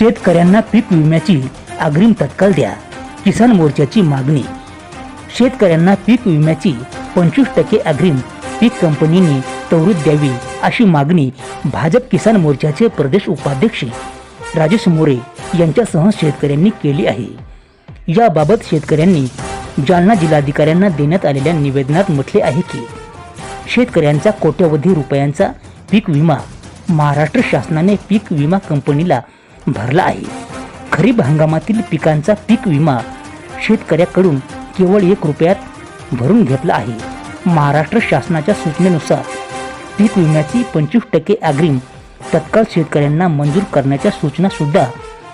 शेतकऱ्यांना पीक विम्याची अग्रिम तत्काल द्या. किसान मोर्चाची मागणी. शेतकऱ्यांना पीक विम्याची पंचवीस टक्के अग्रिम पीक कंपनीने त्वरित द्यावी अशी मागणी भाजप किसान मोर्चाचे प्रदेश उपाध्यक्ष राजेश मोरे यांच्यासह शेतकऱ्यांनी केली आहे. याबाबत शेतकऱ्यांनी जालना जिल्हाधिकाऱ्यांना देण्यात आलेल्या निवेदनात म्हटले आहे की शेतकऱ्यांचा कोट्यवधी रुपयांचा पीक विमा महाराष्ट्र शासनाने पीक विमा कंपनीला भरला आहे. खरीप हंगामातील पिकांचा पीक विमा शेतकऱ्याकडून केवळ एक रुपयात भरून घेतला आहे. महाराष्ट्र शासनाच्या सूचनेनुसार पीक विम्याची पंचवीस टक्के अग्रिम तत्काळ शेतकऱ्यांना मंजूर करण्याच्या सूचना सुद्धा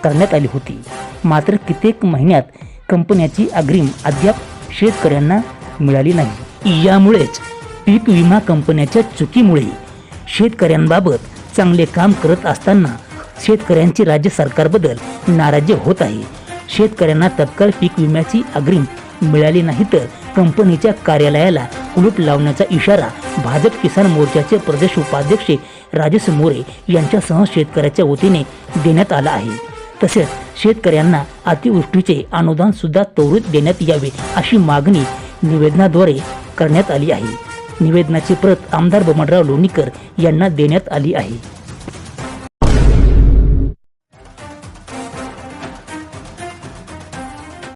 करण्यात आली होती. मात्र कित्येक महिन्यात कंपन्याची अग्रिम अद्याप शेतकऱ्यांना मिळाली नाही. यामुळेच पीक विमा कंपन्याच्या चुकीमुळे शेतकऱ्यांबाबत चांगले काम करत असताना शेतकऱ्यांची राज्य सरकारबद्दल नाराजी होत आहे. शेतकऱ्यांना तत्काळ पीक विम्याची अग्रिम मिळाली नाही तर कंपनीच्या कार्यालयाला कुलूप लावण्याचा इशारा भाजप किसान मोर्चाचे प्रदेश उपाध्यक्ष राजेश मोरे यांच्यासह शेतकऱ्याच्या वतीने देण्यात आला आहे. तसेच शेतकऱ्यांना अतिवृष्टीचे अनुदान सुद्धा त्वरित देण्यात यावे अशी मागणी निवेदनाद्वारे करण्यात आली आहे. निवेदनाची प्रत आमदार बमनराव लोणीकर यांना देण्यात आली आहे.